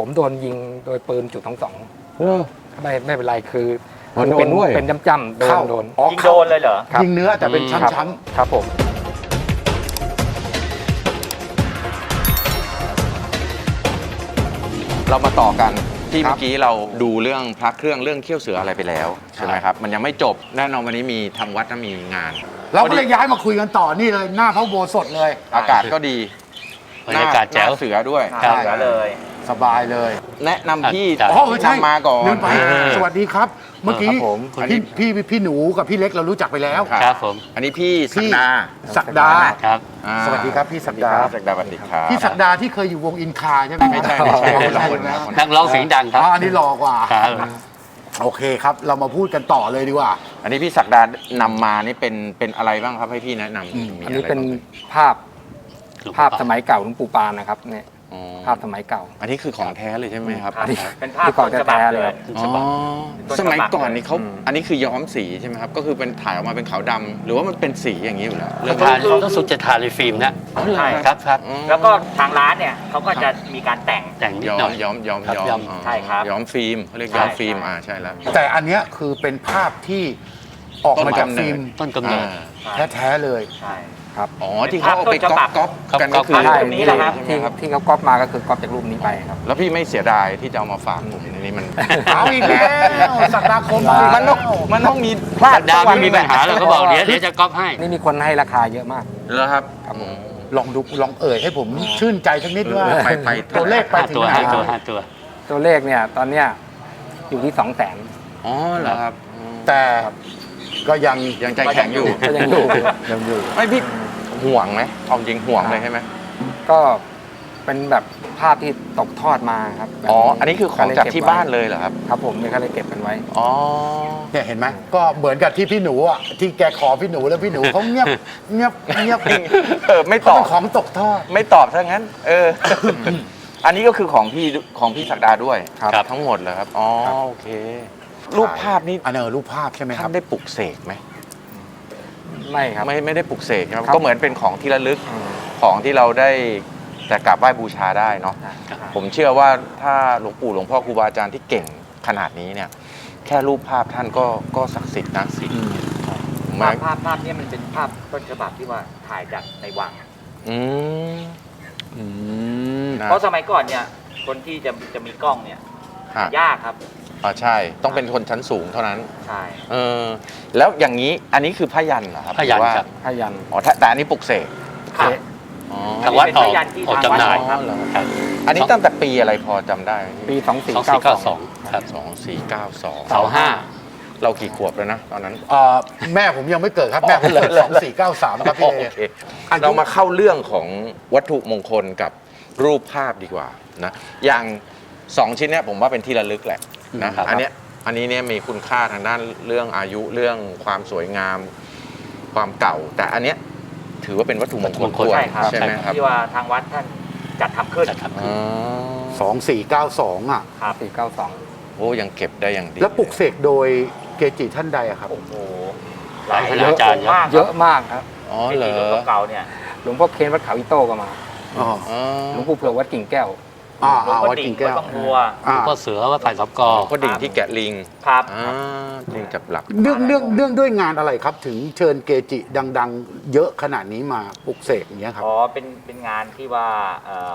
ผมโดนยิงโดยปืนจุดทั้งสองเออ ไม่ไม่เป็นไรคืออ๋อโดนเป็นด้วย เป็นจ้ำจ้ำๆโดนเข้าโดน อ๋อยิงโดนเลยเหรอ ครับ ยิงเนื้อแต่เป็นอืมช้ครับำครับผม เรามาต่อกันที่เมื่อกี้เราดูเรื่องพระเครื่องเรื่องเขี้ยวเสืออะไรไปแล้วใช่ไหมครับ มันยังไม่จบแน่นอนวันนี้มีทางวัดน่ะมีงาน ๆเราก็เลยย้ายมาคุยกันต่อนี่เลยหน้าพระอุโบสถเลย อากาศก็ดีบรรยากาศแจ๋ว หน้เสือด้วยครับเหลือเลย สบายเลยแนะนำพี่ครับอ๋อเออใช่นำมาก่อน ลืมไปเออสวัสดีครับ เมื่อกี้ครับผม พี่พี่พี่หนูกับพี่เล็กเรารู้จักไปแล้ว ครับ ครับผมอันนี้พี่ศักพี่ดาศักดา ครับ อ่าสวัสดีครับพี่ศักดาศักดาบัณฑิตครับ พี่ศักดาที่เคยอยู่วงอินคาใช่ไหมไม่ใช่ไม่ใช่ไม่คนละใช่คนนะนะคนนัละกร้องเสียงดังคอ๋รัอบอันนี้หล่อกว่า ครับ โอเคครับ เรามาพูดกันต่อเลยดีกว่า อันนี้พี่ศักดานำมานี่เป็นเป็นอะไรบ้างครับให้พี่แนะนำมีอันนี้ะไรเป็นบ้างภาพภาพสมัยเก่าหลวงปู่ปานนะครับเนี่ย อ๋อภาพสมัยเก่า อันนี้คือของแท้เลยใช่ไหมครับครับอันนี้ เป็นภาพที่ก่อนต้นฉบับจะแท้เลเลยยอ๋อต้นฉบับ สมัยก่อนนี่เขาอืม อันนี้คือย้อมสีใช่ไหมครับ ก็คือเป็นถ่ายออกมาเป็นขาวดำหรือว่ามันเป็นสีอย่างนี้อยู่แล้วเรื่องทานต้องสุดจะทานในฟิล์มนะใช่ครับครับ อ๋อแล้วก็ทางร้านเนี่ยเขาก็จะมีการแต่ง แต่งนิดย้อหน่มอย ย้อมย้อมครับย้อย้อมม อ๋อใช่ครับย้อมฟิล์มเขาเรียกใช่ย้อมฟิล์มใช่ อ่าใช่แล้ว แต่อันเนี้ยคือเป็นภาพที่ออกมาจากฟิล์มต้นกำเนิด อ่า แท้ๆเลย ใช่ อ๋อที่เขาเอาไปก๊อปก๊อปกันก๊ก็อปคือก๊อปใช่รูปนี้แหละครับใช่ไหมที่ครับที่เขาก๊อปมาก็คือก๊อปจากรูปนี้ไปครับ แล้วพี่ไม่เสียดายที่จะเอามาฝากผมในนี้มันเอาอีกแล้วสักดาคมเอาอีกมันต้องมันต้องมีพลาดดาวสักวันไม่มีปัญหาเราก็บอกเดี๋ยวเดี๋ยวจะก๊อปให้นี่มีคนให้ราคาเยอะมากแล้วครับครับผมลองดูลองเอ่ยให้ผมชื่นใจสักนิดว่าไปไปตัวเลขไปห้าถึตัวงไหนห้าคตัวรับห้าตัวตัวเลขเนี่ยตอนเนี้ยอยู่ที่สองแสนอ๋อเหรอครับอืมแต่ก็ยังยังใจแข็งอยู่ก็ยังอยู่ยังอยู่ไม่พี่ ห่วงไหมเอาจริงห่วงเลยใช่ไหมก็เป็นแบบภาพที่ตกทอดมาครับแบบอ๋ออันนี้คือของจากที่บ้านเลยเหรอครับครับผมเนี่ยก็เลยเก็บกันไว้อ๋อเนี่ยเห็นไหมก็เหมือนกับที่พี่หนูอะที่แกขอพี่หนูแล้วพี่หนูเขาเงียบเงียบเงียบเออไม่เขาตอเป็บนของตกทอดไม่ตอบซะงั้น เออ อันนี้ก็คือของพี่ของพี่ศักดาด้วยครับทั้งหมดเลยครับอ๋อครับโอเครูปภาพนี้อันเนอรูปภาพใช่ไหมคท่ารับนได้ปลุกเสกไหม ไม่ครับ ไม่ไม่ได้ปลุกเสกครับ ครับก็เหมือนเป็นของที่ระลึกอืมของที่เราได้แต่กราบไหว้บูชาได้เนาะครับผมเชื่อว่าถ้าหลวงปู่หลวงพ่อครูบาอาจารย์ที่เก่งขนาดนี้เนี่ย แค่รูปภาพท่านก็ก็ศักดิ์สิทธิ์นะสิภาพภาพภาพเนี้มันเป็นภาพต้นฉบับที่ว่าถ่ายจากในวัง อืมอืม นะเพราะสมัยก่อนเนี่ย คนที่จะจะมีกล้องเนี่ยฮะยากครับ อ่าใช่ ต้องเป็นคนชั้นสูงเท่านั้น ใช่ เออ แล้วอย่างนี้ อันนี้คือพยันเหรอครับพยัญหอว่าครับพยันอ๋อถ้าแต่อันนี้ปลุกเสกครับอ๋อทางวัดเป็นออกพยัญชนะที่ออกทางวัดจำหน่ายครับอ๋อเหรอครับอันนี้ตั้งแต่ปีอะไรพอจำได้ไหมปี สองสี่2492เก้าสองครับสองสี่เก้าสองเสาห้า เรากี่ขวบแล้วนะตอนนั้น เอ่อแม่ผมยังไม่เกิดครับ แม่ผมเกิดสองสี่เก้าสามครับพี่โอเอเคเรามาเข้าเรื่องของวัตถุมงคลกับรูปภาพดีกว่านะ อย่างสองชิ้นเนี้ยผมว่าเป็นที่ระลึกแหละ นะครับอันเนี้ยอันนี้เนี่ยมีคุณค่าทางด้านเรื่องอายุเรื่องความสวยงาม ความเก่า แต่อันเนี้ยถือว่าเป็นวัตถุมงคลวัตถุมงคลด้วยใช่ครับใช่ไหมครับที่ว่าทางวัดท่านจัดทำขึ้นจัดทำอ๋ขึ้นอสองสี่เก้าสองอะครับ492โอ้ยังเก็บได้อย่างดีแล้วปลุกเสกโดยเกจิท่านใดอะครับโอ้โหหลายคณาจารย์เยอะมากเยอะมากครับอ๋อเป็นเหรที่อรุ่นเก่าๆเนี่ยหลวงพ่อเคนวัดเขาอิโต้ก็มาอ๋ออ๋อหลวงปู่เผือกวัดกิ่งแก้ว อ่าหลวงอ่าพ่อวัดดิ่กิ่งงแก้วัดวบางบัวอ่าพ่อเสือว่าฝ่ายสอบกอพ่อดิ่งที่แกะลิงครับ อ่าลิงจับหลักเนื่องเนื่องเนื่องด้วยงานอะไรครับ ถึงเชิญเกจิดัง ๆ เยอะขนาดนี้มาปลุกเสกอย่างเงี้ยครับ อ๋อ เป็น เป็นงานที่ว่าเอ่อ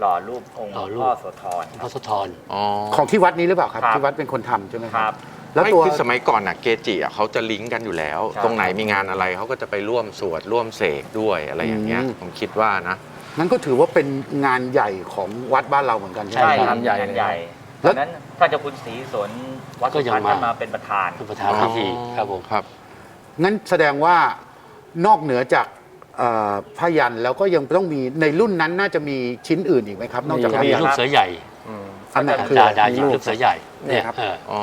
หล่อรูปองค์หลวงพ่อโสธรพระสุธร อ๋อของที่วัดนี้หรือเปล่าครับ ครับ ที่วัดเป็นคนทำใช่ไหมครับแล้วไม่ตัว คือสมัยก่อนน่ะเกจิอะเขาจะลิงก์กันอยู่แล้วครับตรงไหนมีงานอะไรเขาก็จะไปร่วมสวดร่วมเสกด้วยอะไรอย่างเงี้ย อืม ผมคิดว่านะ นั้นก็ถือว่าเป็นงานใหญ่ของวัดบ้านเราเหมือนกันใช่ไหม ใช่คครัรับบใหญ่งานใหญ่แล้ตวอนนั้นท่านเจ้าคุณศรีสนวัดก็สุยังพรรณมา ท่านมาเป็นประธานเป็นประธานพิธีครับผมครับ งั้นแสดงว่านอกเหนือจากเอ่อพยันแล้วก็ยังต้องมีในรุ่นนั้นน่าจะมีชิ้นอื่นอีกไหมครับ นอกจากมีพมียัน ลูกเสือใหญ่อืมอันไหนคือ ดาอะไรดาหยิบลูกเสือใหญ่เนี่ยครับ เออ อ๋อ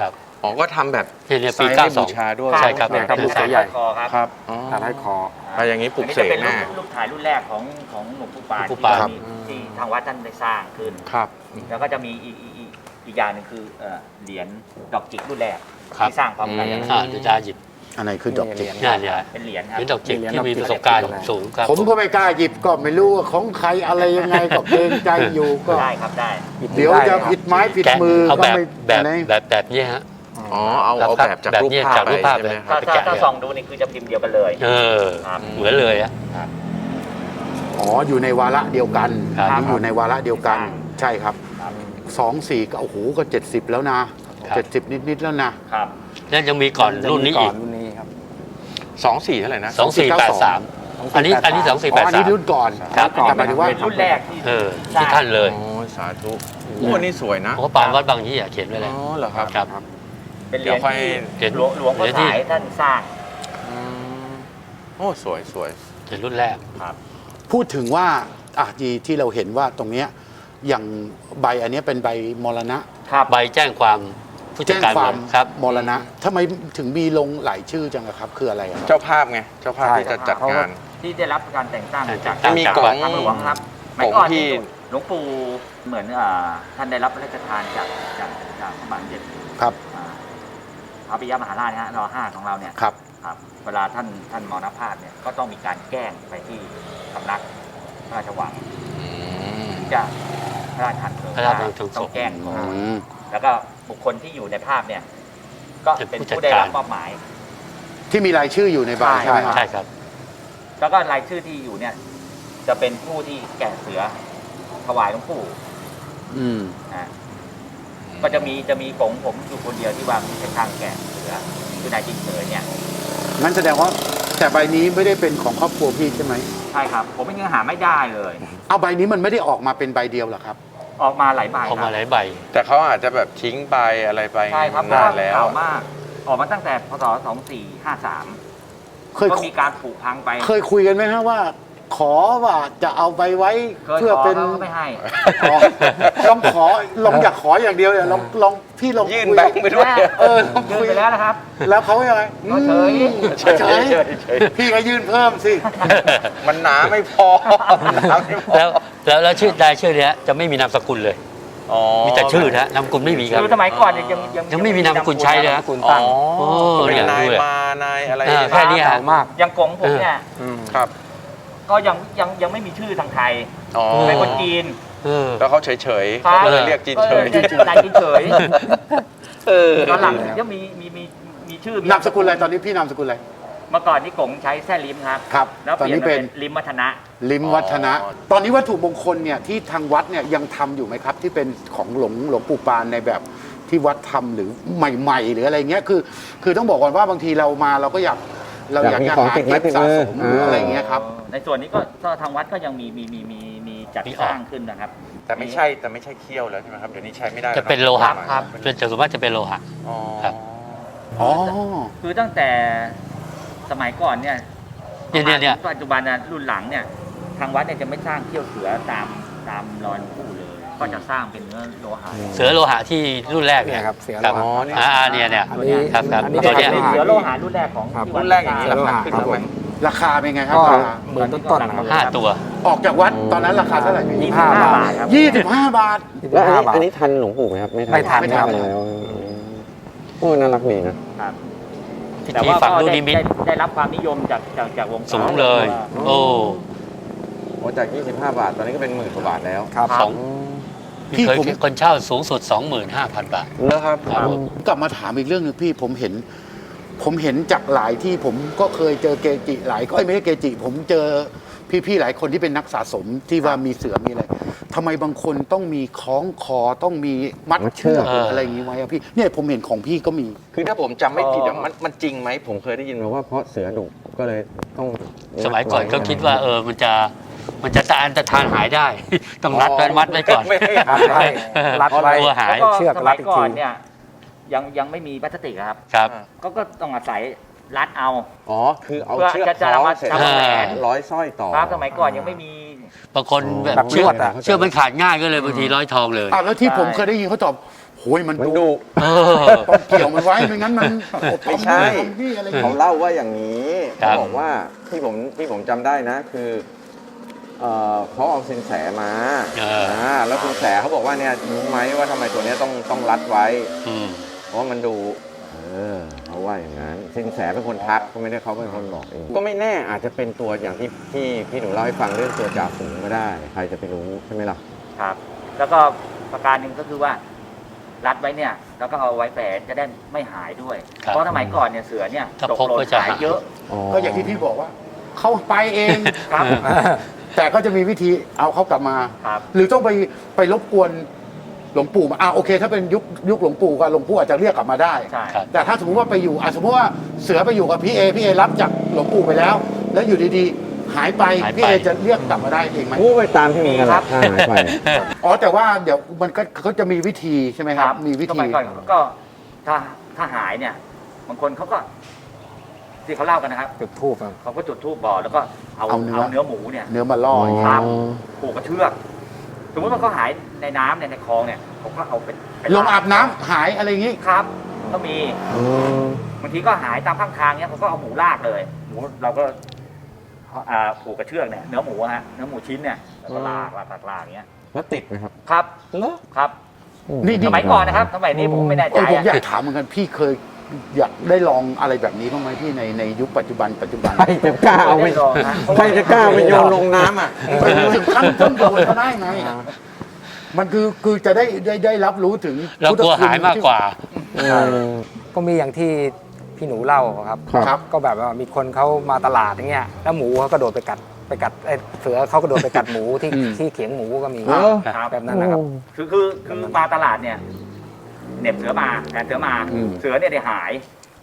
ครับ อ๋อก็ทำแบบเนี่ยเนี่ยปีไซส์ให้92บูชาด้วยใช่ครับ เนี่ยครับเป็นลูกเสือใหญ่ คอครับ ครับ อ๋อตัดให้คอ ไปอย่างนี้ปลุกเสกอันนี้แน่จะเป็นรูปรูปถ่ายรุ่นแรกของของหลวงปู่ปานหลวงปู่ปาน ที่ที่ทางวัดท่านได้สร้างขึ้น ครับ แล้วก็จะมีอีกอีกอีกอีกอย่างหนึ่งคือเอ่อเหรียญดอกจิกรุ่นแรกครับที่สร้างพร้อมกันอืม อ่าเดี๋ยวดาหยิบอันไหนคือดอกจิกนี่เนี่ยเป็นเหรียญครับ เป็นดอกจิกเหรียญที่มีดอกจิกประสบการณ์สูงครับผมก็ไม่กล้าหยิบก็ไม่รู้ว่าของใครอะไรยังไงก็เกรงใจอยู่ก็ ได้ครับได้ เดี๋ยวจะผิดไม้ผิดแกะมือเอาก็แบบไม่แบบอันไหนแบบแบบนี้ฮะ อ๋อเอาเอาแบบจากแบบรูปนี้ภาพจากรูปภาพไปใช่ไหมเลยครัถ้าบถ้าถ้าส่องดูนี่คือจะพิมพ์เดียวกันเลยเออ ครับ เหมือนเลยอะ อ๋ออยู่ในวาระเดียวกันครับอันนี้อยู่ในวาระเดียวกัน ใช่ครับครับ สองสี่ก็โอ้โหก็เจ็ดสิบแล้วนะเจ็ดสิบนิด ๆ แล้วนะ ครับแล้วยังมีก่อนรุ่นนี้อีก รุ่นนี้ครับ สองสี่เท่าไหร่นะสองสี่แปดสามอันนี้อันนี้สองสี่อ๋แปอดอันสานี้ม รุ่นก่อนครับ แต่หมายถึงว่า เป็นรุ่นแรกที่ เออที่ท่านเลยโอ้ยสาธุโอ้อันนี้สวยนะ เพราะปานวัดบางยี่อะเขียนไว้อ๋เลยอเหรอครับ ครับ เป็นเหรีเดี๋ยยญวค่อยเหรียญที่หลวงหลวงพ่อเหรียญที่ สายท่านสร้าง อืมโอ้สวยสวยเขียนรุ่นแรกพูดถึงว่าอะที่ที่เราเห็นว่าตรงเนี้ยอย่างใบอันเนี้ยเป็นใบมรณะ ครับใบแจ้งความผู้จัดแจ้งการความครับ มรณะทำไมถึงมีลงหลายชื่อจังอะครับ คืออะไรอะครับ เจ้าภาพไงเจ้าภาพใช่ที่จะจัดเขาก็งาน ที่ได้รับการแต่งตั้งแต่งจากตั้งมีจากกล่วัอดงทางหลวงครับกล่องเมื่อก่อนที่ที่หลวงปู่เหมือนอ่าท่านได้รับพระราชทานจากจากจากพระบาทสมเด็จครับอ่า พระปิยมหาราชนะฮะรอห้าของเราเนี่ยครับ ครับเวลาท่านท่านมรณภาพเนี่ยก็ต้องมีการแจ้งไปที่สำนักพระราชวังอืมถึงจะพระราชทานเพลิงพระราชทานเพลิงศพ ต้องแจ้งก่อน อืม แล้วก็บุคคลที่อยู่ในภาพเนี่ย ก็เป็นเป็นผู้จัดผู้ได้รับการมอบหมาย ที่มีรายชื่ออยู่ในใบใช่ใช่ไหมครับ ใช่ครับ แล้วก็รายชื่อที่อยู่เนี่ย จะเป็นผู้ที่แก่เสือถวายหลวงปู่อืมอ่า ก็จะมีจะมีกงผมอยู่คนเดียวที่ว่ามีเป็นทางแก่เสือคือนายจิงเสือเนี่ยงั้นแสดงว่าแต่ใบนี้ไม่ได้เป็นของครอบครัวพี่ใช่ไหมใช่ครับ ผมยังหาไม่ได้เลย เอาใบนี้มันไม่ได้ออกมาเป็นใบเดียวเหรอครับ ออกมาหลายใบออกคมารับหลายใบ แต่เขาอาจจะแบบทิ้งไปอะไรไปใช่ครับเพราะนาว่านแล้วเก่ามาก ออกมาตั้งแต่พศ2453เคยก็มีการผูกพังไป เคยคุยกันไหมฮะว่า ขอว่าจะเอาไปไว้เคยเพื่อขอเป็นเขาก็ไม่ให้ขอลองขอลองอยากขออย่างเดียวเนี่ยลองลองพี่ลองยื่นคุยแบงค์ไปด้วย เออลองยื่นคุยไปแล้วนะครับ แล้วเขายังไงก็เฉย อืมเฉยเฉยเฉย พี่ก็ยื่นเพิ่มสิ มันหนาไม่พอหนาไม่พอแล้วแล้วแล้วชื่อรายชื่อเนี้ยจะไม่มีนามสกุลเลย อ๋อมีแต่ชื่อนะนามสกุลไม่มีครับ คือสมัยก่อนเนี่ยยังยังยังไม่มีนามสกุลใช้เลยนะ คุณอ๋อตั้ง โอ้เป็นเนี่ยนายดูเลยมานายอะไรอ่าแค่นี้เก่ามาก ยังกงผมเนี่ยอืมครับ ก็ยังยังยังไม่มีชื่อทางไทยอ๋อเป็นคนจีน เออ แล้วเขาเฉยเฉยๆครับเขาก็เลยเรียกจีนเฉย ก็เลยนายจีนเฉยเออตอนหลังยังมีมีมีมีชื่อนามสกุลอะไรตอนนี้พี่นามสกุลอะไรเมื่อก่อนนี่กงใช้แซ่ลิมครับ ครับ แล้วตอนเปลี่ยนี้นมาเป็เป็นนลิมวัฒนะ ลิมวัฒนะตอนนี้วัตถุมงคลเนี่ยที่ทางวัดเนี่ยยังทำอยู่ไหมครับ ที่เป็นของหลวงหลวงปู่ปานในแบบที่วัดทำหรือใหม่ ๆ หรืออะไรเงี้ยคือ คือต้องบอกก่อนว่าบางทีเรามาเราก็อยาก เราอยากอยากมีจะของหาติดไม้เก็บติดสะมือสมหรืออะไรเงี้ยครับ ในส่วนนี้ก็ก็ทางวัดก็ยังมีมีมีมีมีจัดมีอสอกร้างขึ้นนะครับ แต่ไม่ใช่แต่ไม่ใช่เขี้ยวแล้วใช่ไหมครับเดี๋ยวนี้ใช้ไม่ได้จะเป็นโลหะครับเป็นจะส่วนมากจะเป็นโลหะ อ๋อครับ อ๋อ คือตั้งแต่สมัยก่อนเนี่ยเนี่ยเนี่ยเนี่ย ปัจจุบันน่ะรุ่นหลังเนี่ย ทางวัดเนี่ยจะไม่สร้างเขี้ยวเสือตามตามรอยหลวงปู่เลย ก็จะสร้างเป็นเนื้อโลหะ เสือโลหะที่รุ่นแรกเนี่เนี่ยยครับเสือครับโลหะอ๋อนี่อ่าเนี่ยเนี่ย อันนี้ครับครับอันนี้ตัวก็เนี้ย เป็นเสือโลหะรุ่นแรกของครับ ที่รุ่วัดนแรกอย่างนี้ เสือโลราหะคาขึ้นครับแล้วไหมผมราคาเป็นไงครับก็ราคาหมื่นต้นๆนะครับห้าตัวออกจากวัดตอนนั้นราคาเท่าไหร่พี่ยี่สิบห้า25บาทครับ ยี่สิบห้าบาท แล้วอันห้านี้บาท อันนี้ทันหลวงปู่ไหมครับ ไม่ทันไม่ทันไม่ทันแล้วโอ้น่ารักดีนะครับพิแต่ธีว่าฝังก็ลูกได้นิมิตได้ได้รับความนิยมจากจากจากวงการสูงเลย โอ้โอ้จาก 25 บาท ตอนนี้ก็เป็นหมื่นกว่าบาทแล้ว ครับ สอง พี่เคยผม คนเช่าสูงสุด 25,000 บาท แล้วครับ ครับผมกลับมาถามอีกเรื่องหนึงพี่ผมเห็น ผมเห็นจากหลายที่ผมก็เคยเจอเกจิหลายก็เอ้ยไม่ใช่เกจิ ผมเจอพี่ๆหลายคนที่เป็นนักสะสมที่ว่ามีเสือมีอะไรทำไมบางคนต้องมีคล้องคอต้องมีมัดมัดเชืเชืออก กเอออ อะไรอย่างนี้ไว้อะพี่เนี่ยผมเห็นของพี่ก็มี คือถ้าผมจำไม่ผิดอะมันมันจริงไหมผมเคยได้ยินมาว่าเพราะเสือดุก็เลยต้องสมัยก่อนก็คิดว่าเออมันจะ มันจะตะอันตะทานหายได้ ต้องรัดไว้มัดไว้ก่อนไม่ให้รัดไว้รัดไว้ กลัวหาย แล้วก็เชือกสรัมัดยอีกก่อนที เนี่ยยังยังไม่มีพลาสติกอะครับ ครับ ก็ก็ต้องอาศัยรัดเอา อ๋อ คือเอาเพื่อเชือกจะจะคล้องมาเสร็จทำแหวนร้อยสร้อยต่อ ครับสมัยก่อนยังไม่มี บางคนแบบแบบเชื่อลวดอะ เชื่อมันขาดง่ายก็เลยบางทีร้อยทองเลยอ้าวแล้วที่ใช่ผมเคยได้ยินเขาตอบโหยมันมันดุ ดุเออ ต้องเกี่ยวมันไว้ไม่งั้นมันไม่ใช่ ทำนี่อะไรอย่างเขานี้เล่าว่าอย่างนี้ ครัเขาบบอกว่าที่ผมที่ผมจำได้นะ คือ เอ่อเขาเอาสินแสมาเอออ่าแล้วสินแสเขาบอกว่าเนี่ยรู้ไหมว่าทำไมตัวเนี้ยต้องต้องรัดไว้ อืมเพราะว่ามันดุอเขาว่าอย่างนั้นสินแสเป็นคนทักก็ไม่ได้เขาเป็นคนบอกเองก็ไม่แน่อาจจะเป็นตัวอย่างที่ที่พี่หนูเล่าให้ฟังเรื่องตัวจ่าฝูงก็ได้ ใครจะไปรู้ใช่ไหมล่ะ ครับ แล้วก็ประการหนึ่งก็คือว่า รัดไว้เนี่ยแล้วก็เอาไว้แฝนจะได้ไม่หายด้วย ครับ เพราะสมัยก่อนเนี่ยเสือเนี่ยถ้าตกพกหล่นก็จะหายหายเยอะ ก็อย่างที่พี่บอกว่า เขาไปเองครับ แต่ก็จะมีวิธีเอาเขากลับมา ครับ หรือต้องไปไปรบกวนหลวงปู่มาอ่าโอเค ถ้าเป็นยุคยุคหลวงปู่ก็หลวงปู่อาจจะเรียกกลับมาได้ ใช่ครับ แต่ถ้าสมมติว่าไปอยู่อะสมมติว่าเสือไปอยู่กับพี่เอพี่เอรับจากหลวงปู่ไปแล้ว แล้วอยู่ดีๆหายไปหายไป พี่เอจะเรียกกลับมาได้เองไหมพูดไปตามที่มีกันแหละถ้าหายไป อ๋อแต่ว่าเดี๋ยวมันก็เขาจะมีวิธีใช่ไหมครับ มีวิสธี มัยก่อนก็ถ้าถ้าหายเนี่ยบางคนเขาก็ ที่เขาเล่ากันนะครับจุดทูบครับ เขาก็จุดธูปบอกแล้วก็เอาเอาเนื้อ เอาเนื้อหมูเนี่ย เนื้อมาล่ออย่างเงี้ย ครับ ผูกกับเชือก สมมติว่าเขาหายในน้ำเนี่ยในคลองเนี่ยเขาก็เอาเป็นเป็นลงอาบน้ำหายอะไรอย่างงี้ครับ ก็มีบางทีก็หายตามข้างทางเนี่ยเขาก็เอาหมูลากเลยหมูเราก็อ่าผูกกับเชือกเนี่ยเนื้อหมูอะฮะเนื้อหมูชิ้นเนี่ยแล้วก็ลากลากลากลากอย่างเงี้ยแล้วติดไหมครับครับ เหรอครับ นี่สนี่มัยก่อนนะครับสมัยนี้ผมไม่แน่เอใจอผมอยาอะกถามเหมือนกันพี่เคย อยากได้ลองอะไรแบบนี้บ้างไหมพี่ในในยุคปัจจุบันปัจจุบันใครจะกล้าเอาไปไม่ได้ลองนะใครจะกล้าไปโยนลงน้ำอะไปถึงขั้นต้นโดนก็ได้ไงมันคือคือจะได้ได้ได้รับรู้ถึงเรากลัวหายมากกว่าก็มีอย่างที่พี่หนูเล่าครับครับ ก็แบบว่ามีคนเขามาตลาดอย่างเงี้ยแล้วหมูเขากระโดดไปกัดไปกัดไอ้เสือเขากระโดดไปกัดหมูที่อืมที่เขียงหมูก็มีเออครับแบบนั้นนะครับ คือคือคือมาตลาดเนี่ย เหน็บเสือมาแทนเสือมา อืม เสือเนี่ยได้หาย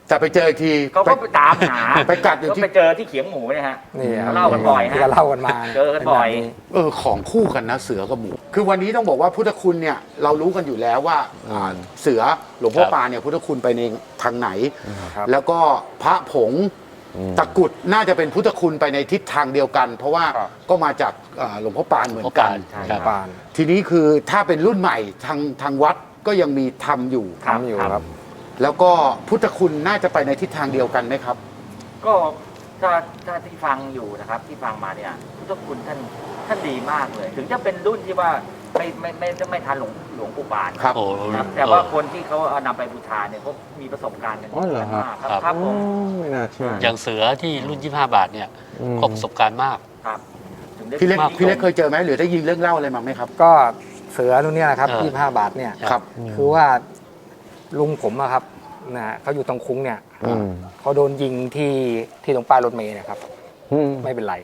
แต่ไปเจออีกที เขาก็ไปตามหาไปกัดอยู่ก็ที่ไปเจอที่เขียงหมูเนี่ยฮะ นี่ครับเล่ากันบ่อยฮะที่เราเล่ากันมาเจอกันบ่อย เป็แบบเออของคู่กันนะเสือกับหมู คือวันนี้ต้องบอกว่าพุทธคุณเนี่ยเรารู้กันอยู่แล้วว่าอ่าเสือหลวงพ่อครับปานเนี่ยพุทธคุณไปในทางไหน ครับ แล้วก็พระผงอืมตะกรุดน่าจะเป็นพุทธคุณไปในทิศทางเดียวกัน เพราะว่าครับ ก็มาจากอ่าหลวงพ่อปานเหมือนกันใช่ครับ ปาน ทีนี้คือถ้าเป็นรุ่นใหม่ทางทางวัด ก็ยังมีทำอยู่ครับทำอยู่ครับ แล้วก็พุทธคุณน่าจะไปในทิศทางเดียวกันไหมครับ ก็ถ้าถ้าที่ฟังอยู่นะครับที่ฟังมาเนี่ยพุทธคุณท่านท่านดีมากเลย ถึงจะเป็นรุ่นที่ว่าไม่ไม่ไม่ไม่ไม่ทันหลวงหลวงปู่ปาน ครับ โอ้ครับแต่ว่าคนที่เขาเอานำไปบูชาเนี่ยเขามีประสบการณ์กันอ๋อเหรอครับมากครับครับผมไม่น่าเชื่ออย่างเสือที่รุ่น 25 บาทเนี่ยอืมก็ประสบการณ์มาก ครับ ถึงได้พี่เล็กมาก พี่เล็กเคยเจอไหมหรือได้ยินเรื่องเล่าอะไรมาไหมครับ ก็ เสือรุ่นเนี้ยนะครับเออยี่ห้าบาทเนี่ยครับ คือว่าลุงผมอะครับนะฮะเขาอยู่ตรงคุ้งเนี่ยอืม เขาโดนยิงที่ที่ตรงป้ายรถเมล์เนะครับ อืม ไม่เป็นไร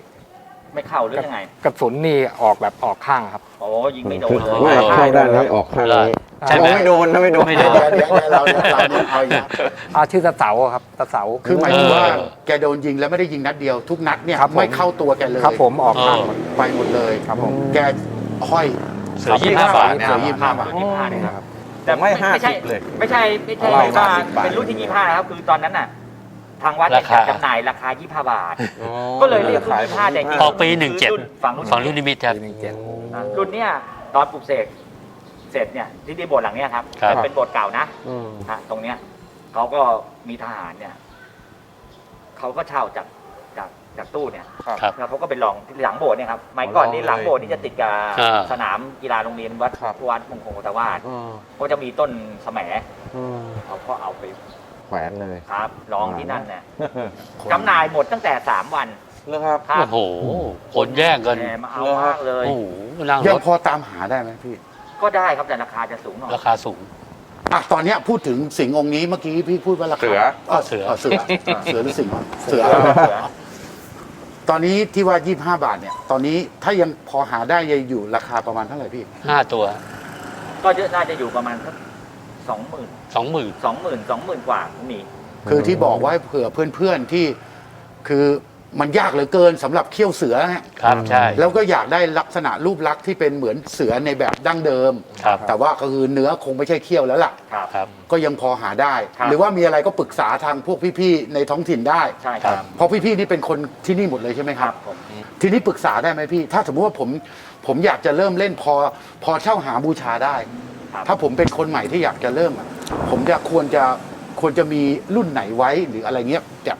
ไม่เข้าหรือยังไง กระสุนนี่ออกแบบออกข้างครับ โอ้ยิงไม่โดนเลยไม่เข้าด้านนี้ออกข้างนี้ใช่ไหมอ๋อไม่โดนนะไม่โดน ไม่โดนเดี๋ยวเดี๋ยวเดี๋ยวเราเนี่ยเราเนี่ยเอาอย่างนี้อาชื่อตะเสาครับตะเสา คือหมายถึงว่าเออ แกโดนยิงแล้วไม่ได้ยิงนัดเดียวทุกนัดเนี่ยครับผม ไม่เข้าตัวแกเลยครับผมออกข้างหมดไปหมดเลย ครับผม แกห้อย เสือ25บาทเสือยี่สิบห้าบาทรุ่นยี่สิบห้าเนี่ยครับ แต่ไม่ไม่ใช่50เลย ไม่ใช่ไม่ใช่เราว่า50บาทเป็นรุ่นที่ยี่ห้านะครับคือตอนนั้นน่ะ ทางวัดเนี่ยราคา จัดจำหน่ายราคายี่ห้าบาทอ๋อก็เลยเรียกรุ่นยี่ห้าแต่จริงๆออกปีคือรุ่น17ฝั่งรุ่นฝั่งรุ่นนิมิตครับ ปีหนึ่งเจ็ดอะรุ่นเนี้ยตอนปลูกเสกเสร็จเนี่ยที่ที่โบสถ์หลังเนี้ยครับครับเป็นโบสถ์เก่านะอืมฮะตรงเนี้ยเขาก็มีทหารเนี่ยเขาก็เช่าจาก จากจากตู้เนี่ยครับ แล้วเขาก็ไปลองที่หลังโบสถ์เนี่ยครับสมัยก่อนนี่ลองเลยหลังโบสถ์นี่จะติดกับอ่า สนามกีฬาโรงเรียนวัดครับ วัดมงคลโกตวาสอืมก็จะมีต้นแสมอืมเขาก็เอาไปแขวนเลย ครับลองที่นั่นเนี่ยจำหน่ายหมดตั้งแต่สามวันแล้วครับ ครับโอ้โหคนแย่งกันแหมมาเอามากเลย โอ้โหนั่งยัรงถพอตามหาได้ไหมพี่ ก็ได้ครับแต่ราคาจะสูงหน่อย ราคาสูง อะตอนเนี้ยพูดถึงสิงห์องค์นี้เมื่อกี้พี่พูดว่าราคาเสือ เสือเสือ เสือเสือหรือสิงห์วะเสือ เสือ ตอนนี้ที่ว่า 25 บาทเนี่ย ตอนนี้ถ้ายังพอหาได้ยังอยู่ราคาประมาณเท่าไหร่พี่5ตัวก็เยอะน่าจะอยู่ประมาณสักสองหมื่น20,000สองหมื่นสองหมื่นกว่ามี คือที่บอกไว้เผื่อเพื่อนๆที่คือ มันยากเหลือเกินสำหรับเขี้ยวเสือฮะครับใช่ แล้วก็อยากได้ลักษณะรูปลักษณ์ที่เป็นเหมือนเสือในแบบดั้งเดิม ครับ แต่ว่าก็คือเนื้อคงไม่ใช่เขี้ยวแล้วล่ะ ครับ ครับ ก็ยังพอหาได้ ครับ หรือว่ามีอะไรก็ปรึกษาทางพวกพี่ๆในท้องถิ่นได้ ใช่ครับ เพราะพี่ๆนี่เป็นคนที่นี่หมดเลยใช่ไหมคครัรับ บผม ทีนี้ปรึกษาได้ไหมพี่ ถ้าสมมติว่าผมผมอยากจะเริ่มเล่นพอพอเช่าหาบูชาได้ ครับ ถ้าผมเป็นคนใหม่ที่อยากจะเริ่มอะผมจะควรจะควรจะมีรุ่นไหนไว้หรืออะไรเงี้ยจะ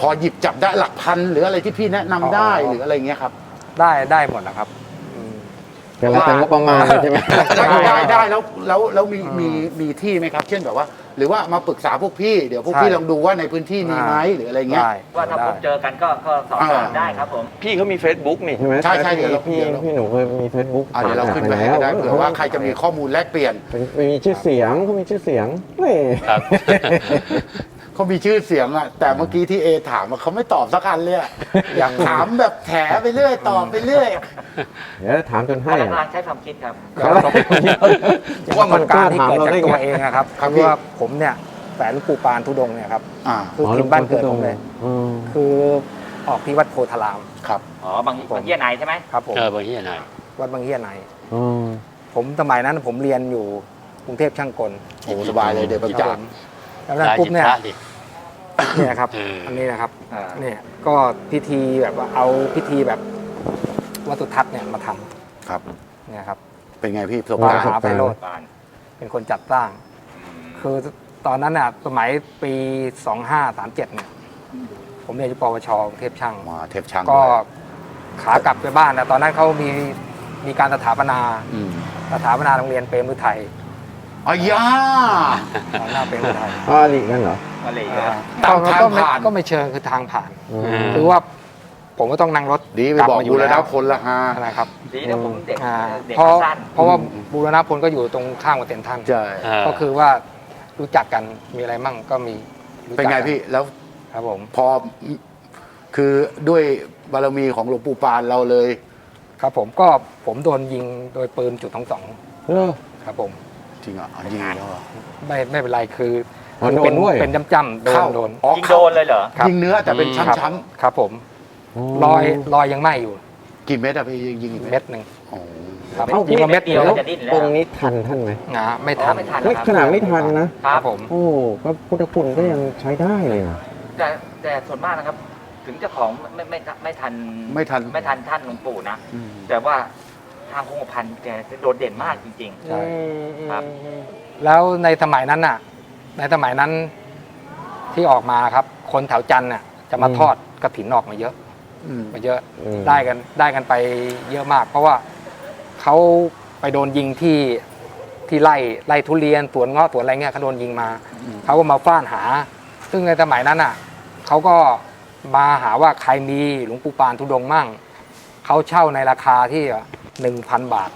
พอหยิบจับได้หลักพันหรืออะไรที่พี่แนะนำได้อ๋อ หรืออะไรเงี้ยครับ ได้ได้หมดนะครับอืมจะมาเป็นงบประมาณใช่ไหม ได้ได้ได้แล้วแล้วแล้วมีมีมีที่ไหมครับ เช่นแบบว่า หรือว่ามาปรึกษาพวกพี่เดี๋ยวพวกใช่พี่ลองดูว่าในพื้นที่มีไหมหรืออะไรเงี้ย ได้ว่าถ้าพบเจอกันก็ก็สอบถามได้ครับผม พี่เขามี Facebook นี่ ใช่ไหมใช่ใช่เดี๋ยวเราพี่เดี๋ยวเรา พี่หนูเคยมีเฟซบุ๊กอะเดี๋ยวเราขึ้นไปให้ก็ได้เผื่อว่าใครจะมีข้อมูลแลกเปลี่ยน มีชื่อเสียงเขามีชื่อเสียงเว้ย ครับ เขามีชื่อเสียงอะแต่เมื่อกี้ที่เอถามอะเขาไม่ตอบสักอันเลยอะอยากถามแบบแถไปเรื่อยตอบไปเรื่อย เดี๋ยวถามจนให้กำอะลังใช้ความคิดครับ ว่ามันการที่เกิดจากตัวเองอะครับครับคือว่าผมเนี่ยแฝนหลวงปู่ปานทุดงค์เนี่ยครับอ่าคือถิ่นบ้านเกิดผมเลย อืมคือออกที่วัดโพธารามครับ อ๋อบางบางเยี่ยไหนใช่ไหมครับผมเออบางที่ไหนวัดบางเฮียไหนอืมผมสมัยนั้นผมเรียนอยู่กรุงเทพช่างกลโอ้สบายเลยเดี๋ยวไปคจัรัดบผม แล้วนั้นปุ๊บเนี่ยพระดิ เนี่ยครับเอออัอันนี้นะครับ อ่า เนี่ย ก็พิธีแบบว่าเอาพิธีแบบวัตถุทัศน์เนี่ยมาทำครับ เนี่ยครับเป็นไงพี่ประสบมการณ์ หาไพโรธบานเป็นคนจัดสร้าง คือตอนนั้นน่ะสมัยปี 2537เนี่ย ผมเรียนอยู่ปวชกรุงเทพช่าง มาเทปช่างก็ด้วยขากลับไปบ้านนะตอนนั้นเขามีมีการสถาปนาอืมสถาปนาโรงเรียนเปรมฤทัย อ๋อยาตอนหน้าเปรมฤทัยอ๋อหลีกนั่นเหรออะไรอย่างอ่าเงี้ยตามทางก็ไม่ผ่านก็ไม่เชิงคือทางผ่าน อืมมคือว่าผมก็ต้องนั่งรถดีไปกลับอกมาอบูยู่รแล้ณะวพลละฮานะครับดีนะผมเด็กอ่าเด็กเพราะขาสั้นเพราะว่าบูรณะพลก็อยู่ตรงข้างวัดเต็นท่านใช่เออก็คือว่ารู้จักกันมีอะไรมั่งก็มีรู้จักเป็นไงพี่แล้วครับผมพอคือด้วยบารมีของหลวงปู่ปานเราเลย ครับผมก็ผมโดนยิงโดยปืนจุดทั้งสองเออครับผม จริงเหรอะยิงแล้วเหรอ ไม่ไม่เป็นไรคืออ๋อโดนเป็นด้วย เป็นจ้ำๆโดนเข้า โดนอ๋อยิงโดนเลยเหรอ ครับ ยิงเนื้อแต่เป็นครับ ช้ำครับผมรอยรอยยังไหม้อยู่ๆกี่เม็ดอะพี่ยิงกี่เม็เม็ดดหนึ่งอ๋อครับเอ้า ยิงมาเม็ดเดีเดียยววก็จะดิ้นแล้ว องค์นี้ทันท่านไหมนะไม่ทัน อ๋อไม่ทัน ไม่ขนาดไม่ทันนะครับผม โอ้ก็พุทธคุณก็ยังใช้ได้เลยนะแต่แต่ส่วนมากนะครับ ถึงเจ้าของไม่ไม่ไม่ไม่ทันไม่ทันไม่ทันท่านหลวงปู่นะ อืมแต่ว่า ทางคงกระพันแกโดดเด่นมากจริง ใช่ครับแล้วในสมัยนั้นน่ะ ในสมัยนั้นที่ออกมาครับ คนแถวจันทร์น่ะจะมาอืม ทอดกระถินออกมาเยอะอืม มาเยอะ อืม ได้กันได้กันไปเยอะมาก เพราะว่าเขาไปโดนยิงที่ที่ไล่ไล่ทุเรียนสวนเงาะสวนอะไรเงี้ยเขาโดนยิงมาอืม เขาก็มาฟ้านหา ซึ่งในสมัยนั้นอะเขาก็มาหาว่าใครมีหลวงปู่ปานทุดงค์มั่งเขาเช่าในราคาที่ หนึ่งพันบาท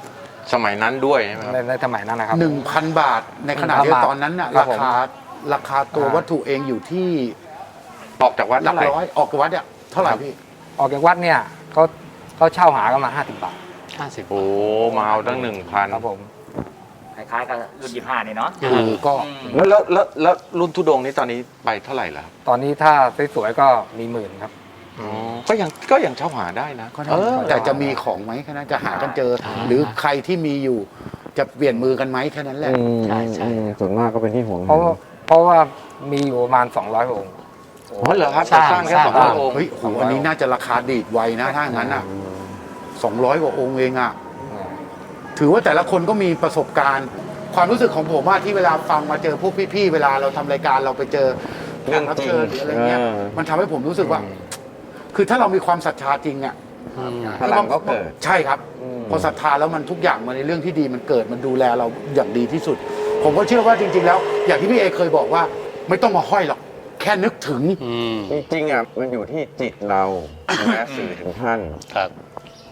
สมัยนั้นด้วยใช่ไหมครับ ในในสมัยนั้นนะครับหนึ่งพันบาท ในขณะ1,000ที่บาทตอนนั้นน่ะครัราบผมคาราคาตัวอ่า วัตถุเองอยู่ที่ออกจากวัดหลัเท่ากไหร่ร้อยออกจากวัดเนี่ยเท่าไหร่พี่ ออกจากวัดเนี่ยเขาเขาเช่าหากันมาห้าสิบบาทห้าสิบ โอ้มาเอาตั้งหนึ่งพันครับผมๆคล้ายๆกับรุ่นยี่ห้านี่เนาะเอคืออก็อืมแล้วแล้วแล้วแล้วรุ่นทุดงค์นี้ตอนนี้ไปเท่าไหร่แล้วครับตอนนี้ถ้าสวยๆก็มีหมื่นครับอ๋อ ก็ยังก็ยังเช่าหาได้นะก็เออ แต่จะมีของไหมแค่นั้นจะหากันเจอ หรือใครที่มีอยู่จะเปลี่ยนมือกันไหมแค่นั้นแหละ อืมใช่ใช่ อืมส่วนมากก็เป็นที่ห่วงเพราะว่าเพราะว่ามีอยู่ประมาณ 200องค์ อ๋อเหรอครับสร้างจะสร้างแค่สร้างสองร้อยองค์เฮ้ยโหอันนี้น่าจะราคาดีดไวนะถ้างั้นอะสองร้อยกว่าองค์เองอะ ถือว่าแต่ละคนก็มีประสบการณ์ ความรู้สึกของผมว่าที่เวลาฟังมาเจอพวกพี่ๆ เวลาเราทำรายการเราไปเจอแขกรับเชิญหรืออะไรเงี้ยเออมันทำให้ผมรู้สึกว่า คือถ้าเรามีความศรัทธาจริงอะอืมพลังก็เกิด ใช่ครับอืมพอศรัทธาแล้วมันทุกอย่างมันในเรื่องที่ดีมันเกิดมันดูแลเราอย่างดีที่สุด ผมก็เชื่อว่าจริง ๆ แล้ว อย่างที่พี่เอเคยบอกว่า ไม่ต้องมาห้อยหรอกแค่นึกถึงอืมจริงๆอะมันอยู่ที่จิตเราใช่ไหมสื่อถึงท่านครับ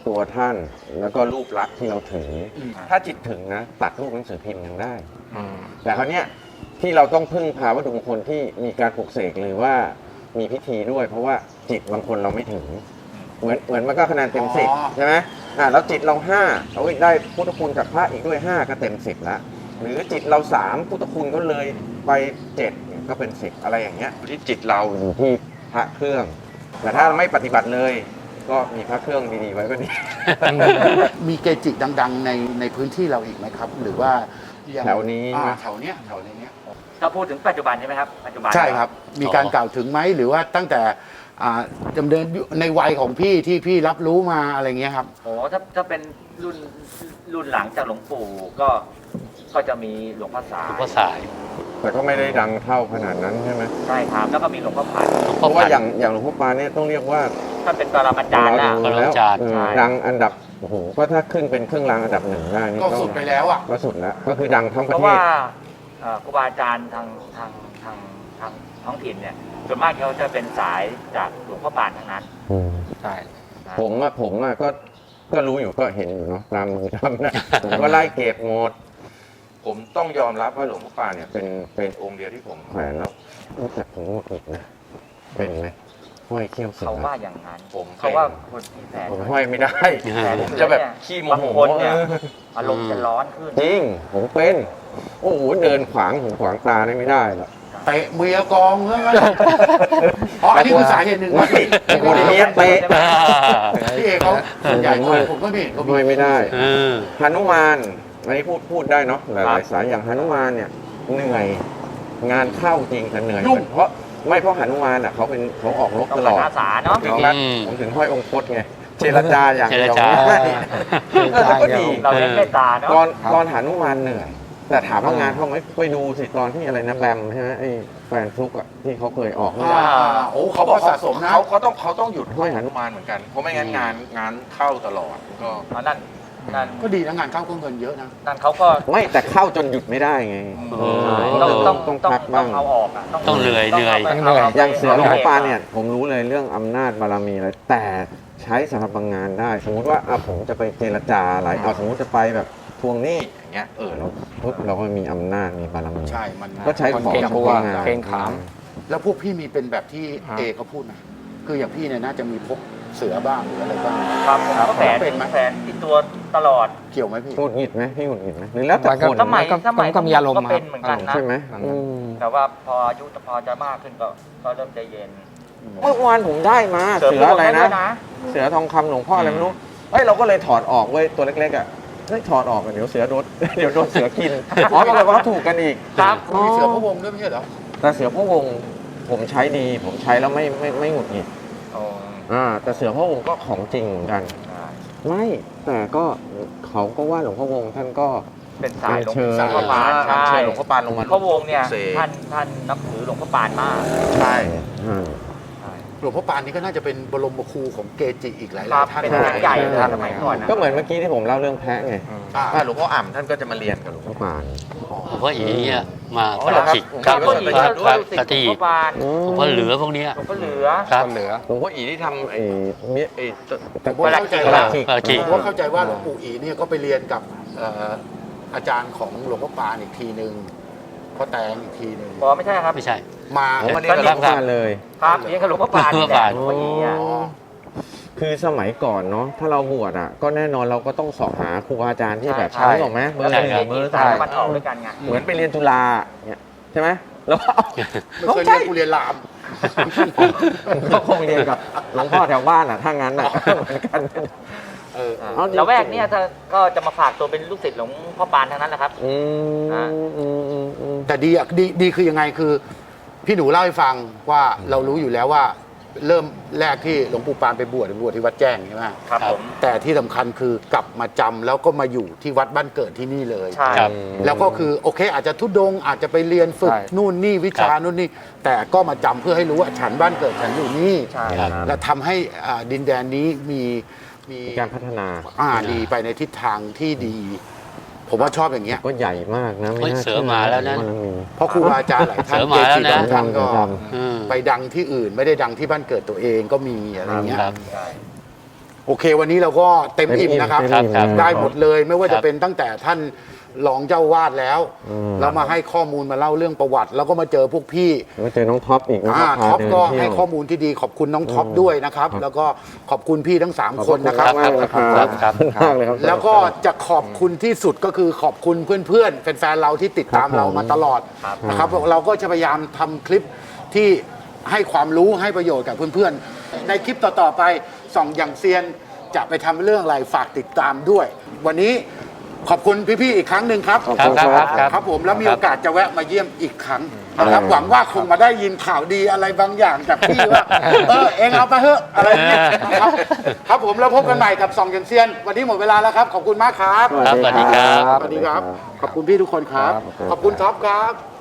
ตัวท่านแล้วก็รูปลักษณ์ที่เราถืออถ้าจิตถึงนะตัดรูปหนังสือพิมพ์ยังได้แต่คราวเนี้ยที่เราต้องพึ่งพาวัตถุมงคลที่มีการปลุกเสกหรือว่ามีพิธีด้วย เพราะว่า จิตบางคนเราไม่ถึง เหมือนเหมือนมันก็คะแนนเต็มสิบอ๋อ ใช่ไหมอ่าแล้วจิตเราห้าเอาอีกได้พุทธคุณจากพระอีกด้วยห้าก็เต็มสิบละหรือจิตเราสามพุทธคุณก็เลยไปเจ็ดก็เป็นสิบอะไรอย่างเงี้ยที่จิตเราอยู่ที่พระเครื่อง แต่ถ้าไม่ปฏิบัติเลย ก็มีพระเครื่องดีๆไว้ก็ดี มีเกจิดัง ๆ ในในพื้นที่เราอีกไหมครับ หรือว่ายังแถวนี้ อ่าไหมแถวเนี้ยแถวในเนี้ยถ้าพูดถึงปัจจุบันใช่ไหมครับ ปัจจุบันใช่ครับ มีการกล่าวถึงไหมหรือว่าตั้งแต่ อ่าดำเนินอยู่ในวัยของพี่ที่พี่รับรู้มาอะไรเงี้ยครับ โอ้ถ้าถ้าเป็นรุ่นรุ่นหลังจากหลวงปู่ก็ก็จะมีหลวงพ่อสายหลวงพ่อสายแต่ก็ไม่ได้ดังเท่าขนาดนั้นใช่ไหมใช่ครับแล้วก็มีหลวงพ่อพันหลวงเพพ่อราะว่าพันอย่างอย่างหลวงพ่อปานเนี่ยต้องเรียกว่าท่านเป็นปรมาจารย์แล้วดูแล้วปรมาจารย์ เออใช่ ดังอันดับโอ้โหก็ถ้าขึ้นเป็นเครื่องรางอันดับหนึ่งได้นี่ก็สุดไปแล้วอะ ก็สุดแล้วก็คือดังทั้งปเพระราะเทว่าศ เอ่อครูบาอาจารย์ทางทาง ทางทางท้องถิ่นเนี่ยส่วนมากเขาจะเป็นสายจากหลวงพ่อปานทั้งนั้นใช่นะผมอะผมอะก็ก็รู้อยู่ก็เห็นอยู่เนาะตามมือทำนะผมก็ไล่เก็บหมด ผมต้องยอมรับว่าหลวงพ่อปานเนี่ยเป็นเป็นองค์เดียวที่ผมแขวนแล้วแต่ผมหงุดหงิดนะเป็นไหมห้อยเขี้ยวเสือ เขาว่าอย่างนั้นผมเขาว่าคนมีแฟนผมห้อยไม่ได้แฟนผมจะแบบขี้โมบางโหคนเนี่ยเอออารมณ์จะร้อนขึ้น จริง ผมเป็น โอ้โห เดินขวาง ผมขวางตาได้ไม่ได้หรอก เตะเมียกองเรื่องนั้นอ๋ออันนี้คือสาเหตุหนึ่งไม่ไอ้คนนี้เตะพี่เอกเขาส่วนใหญ่ผมก็ไม่เห็นเขาห้อยไม่ได้เออฮนุมานอันนี้พูดพูดได้เนาะหลายๆสายอย่างฮนุมานเนี่ยเหนื่อยงานเข้าจริงแต่เหนื่อยเพราะไม่เพราะหนุมานอะเขาเป็นเขาออกรบต้องตลอดอาสาเนาะถึงรัฐอืมผมถึงห้อยองคตไงเจรจาอย่างเจรเดียวจาไม่ได้เจรจาก็เดียวดีเราเน้นเมตตาเนาะตอนครับตอนหนุมานเหนื่อย แต่ถามว่างานเขาไหมไปดูสิตอนที่อะไรนะแบมใช่ไหมไอ้แฟนฟลุกอะที่เขาเคยออกอ่าโอ้เขาก็สะสมนะเขาเขาต้องเขาต้องหยุดห้อยหนุหนุมานเหมือนกันเพราะไม่งั้นงานงานเข้าตลอดก็อันนั่นนั่นก็ดีนะงานเข้าก็เงินเยอะนะนั่นเขาก็ไม่แต่เข้าจนหยุดไม่ได้ไงเออต้องต้องต้องต้องพักต้บ้าองงเอาออกอะต้องเหนื่อยเหนื่อยต้ต้องเหนื่อยาไปอย่างเสือหลวงพ่อปานอาไปเนี่ยผมรู้เลยเรื่องอำนาจบารมีอะไรแต่ใช้สำหรับบางงานได้ สมมุติว่าอะผมจะไปเจรจาอะไรเอาสมมติจะไปแบบท วงหนี้อย่างเงี้ยเออเราปุ๊บเราก็มีอำนาจมีบารมี ใช่มันก็ใช้ของเก่งเฉตัวพาะงาน เก่งขาม แล้วพวกพี่มีเป็นแบบที่ฮะ เอเขาพูดนะคืออย่างพี่เนี่ยน่าจะมีพกเสือบ้างหรืออะไรบ้าง ครับผมก็แฝนเป็นไหม แฝนที่ตัวตลอดเกี่ยวไหมพี่ หงุดหงิดไหมพี่หงุดหงิดไหมหรือแล้วแต่มันก็ คนสมัยก็สมัยก็มีอารมณ์ก็เป็นครับเหมือนกันนะ ใช่ไหมครับอืมแต่ว่าพออายุพอจะมากขึ้นก็ก็เริ่มใจเย็นเมื่อวานผมได้มาเสืออะไรนะเสือทองคำหลวงพ่ออะไรไม่รู้เฮ้ยเราก็เลยถอดออกเว้ยตัวเล็กๆอะ เฮ้ยถอดออกอะเดี๋ยวเสือโดน เดี๋ยวโดนเสือกิน อ๋อปรากฏว่าเขาถูกกันอีก ครับมีเสือพระวงศ์ด้วยไม่ใช่เหรอแต่เสือพระวงศ์ผมใช้ดีผมใช้แล้วไม่ไม่ไม่หงุดหงิดโอ้อ่าแต่เสือพระวงศ์ก็ของจริงเหมือนกันใช่ไม่แต่ก็เขาก็ว่าหลวงพ่อวงศ์ท่านก็เป็นสายหลวงเชิญพ่อปานใช่เชิญหลวงพ่อปานลงมาพ่อวงเนี่ยเสกท่านท่านนับถือหลวงพ่อปานมาก ใช่อ่าห ลวงพ่อปานนี่ก็น่าจะเป็นบรมครูของเกจิอีกหลายครับๆท่านเป็นใช่พระใหญ่เลยใช่สมัยก่อนนะ ก็เหมือนเมื่อกี้ที่ผมเล่าเรื่องแพะไงอ่าอ่าหลวงพ่ออ่ำท่านก็จะมาเรียนกับหลวงหลวพ่งอพ่อปานหลวงพ่ออีเนี่ยมาอ๋อปเหรราอครับชิกผมครับพ่ออีพระก็พระลูกศิษกะย์หลทีวงพ่อปานหลวงพ่อเหลือพวกเนี้ย หลวงพ่อเหลือ ครับก็เหลือ หลวงพ่ออีที่ทำไอ้เมียไอ้ตแต่ผมเข้าใจประหลัว่าดขิกปราชิก ผมก็เข้าใจว่าหลวงปู่อีเนี่ยก็ไปเรียนกับเอ่ออาจารย์ของหลวงพ่อปานอีกทีหนึ่งพ่อแตงอีกทีหนึ่ง อ๋อไม่ใช่ครับ ไม่ใช่ มาผมมาเรียนก็กับหลวงพ่อปานเลย ครับเรียนกับหลวงพ่อปานนี่แหละหหลลววงงพ่พ่อออีอีอะอ๋อ คือสมัยก่อนเนาะถ้าเราบวชอะ ก็แน่นอนเราก็ต้องสอบหาครูบาอาจารย์ที่แบบใช่ ใช้หรอกไหมเบอร์หใช่นึ่งครับเบอร์สาสายมมันออกด้วยกันไง เหมือนไปเรียนจุฬาเนี่ยใช่ไหมแล้วก็ ไม่เคยเรียนกูเรียนรามเขาคงเรียนกับหลวงพ่อแถวบ้านอะถ้างั้นอะเหมือนกัน เออเอาจริงๆแล้วแวกเนี่ยถ้าก็จะมาฝากตัวเป็นลูกศิษย์หลวงพ่อปานทั้งนั้นแหละครับ อืมอ่าอืมอืมอืม แต่ดีอะดีดีคือยังไงคือ พี่หนูเล่าให้ฟังว่าเรารู้อยู่แล้วว่า เริ่มแรกที่หลวงปู่ปานไปบวชไปบวชที่วัดแจ้งใช่ไหมครับผมแต่ที่สำคัญคือกลับมาจำแล้วก็มาอยู่ที่วัดบ้านเกิดที่นี่เลยใช่ ครับ แล้วก็คือโอเค อาจจะทุดงค์อาจจะไปเรียนฝึกใช่ นู่นนี่วิชานู่นนี่ แต่ก็มาจำเพื่อให้รู้ว่าฉันบ้านเกิดฉันอยู่นี่ ใช่ ครับ และทำให้อ่าดินแดนนี้มีมีมีการพัฒนา อ่าดีไปในทิศทางที่ดี ผมว่าชอบอย่างเงี้ยก็ใหญ่มากนะเฮ้ยน่เสือมาแล้วนะบารมีเพราะครูบาอาจารย์หลายท่านเสือมาแล้วนะเกจิหลายท่านก็จอืม ไปดังที่อื่นไม่ได้ดังที่บ้านเกิดตัวเองก็มีอะไรเงี้ยครับใช่โอเควันนี้เราก็เต็มอิ่มนะครับครับครับได้หมดเลยไม่ว่าครัจะบเป็นตั้งแต่ท่าน รองเจ้าวาดแล้วอืมแล้วมาให้ข้อมูลมาเล่าเรื่องประวัติ แล้วก็มาเจอพวกพี่แล้วเจอน้องท็อปอีกน้องอ่าพาท็อปเดินก็เที่ยวให้ข้อมูลที่ดีขอบคุณน้องท็อปด้วยนะครับครับแล้วก็ขอบคุณพี่ทั้งขอบ3คนนะครับมากเลยครับ ครับครับ มากเลยครับ แล้วก็จะขอบคุณที่สุดก็คือขอบคุณเพื่อนๆ แฟนๆ เราที่ติดตามครับผมเรามาตลอดครับนะครับเราก็จะพยายามทำคลิปที่ให้ความรู้ให้ประโยชน์กับเพื่อนๆ ในคลิปต่อๆไปส่องอย่างเซียนจะไปทำเรื่องอะไรฝากติดตามด้วย วันนี้ ขอบคุณพี่ๆอีกครั้งหนึ่งครับขอบครัคุบณครับครับครับ ครับผมแล้วมีครัโอบกาสจะแวะมาเยี่ยมอีกครั้งครับนะครับหวังว่าคงมาได้ยินข่าวดีอะไรบางอย่างจากพี่ว่าเออเองเอาไปเถอะอะไรอย่างเงี้ยครับครับผมแล้วพบกันใหม่กับส่องอย่างเซียน วันนี้หมดเวลาแล้วครับขอบคุณมากครับ ครับสวัสดีครับ สวัสดีครับ ขอบคุณพี่ทุกคนครับครับขอบคุณท็อปครับ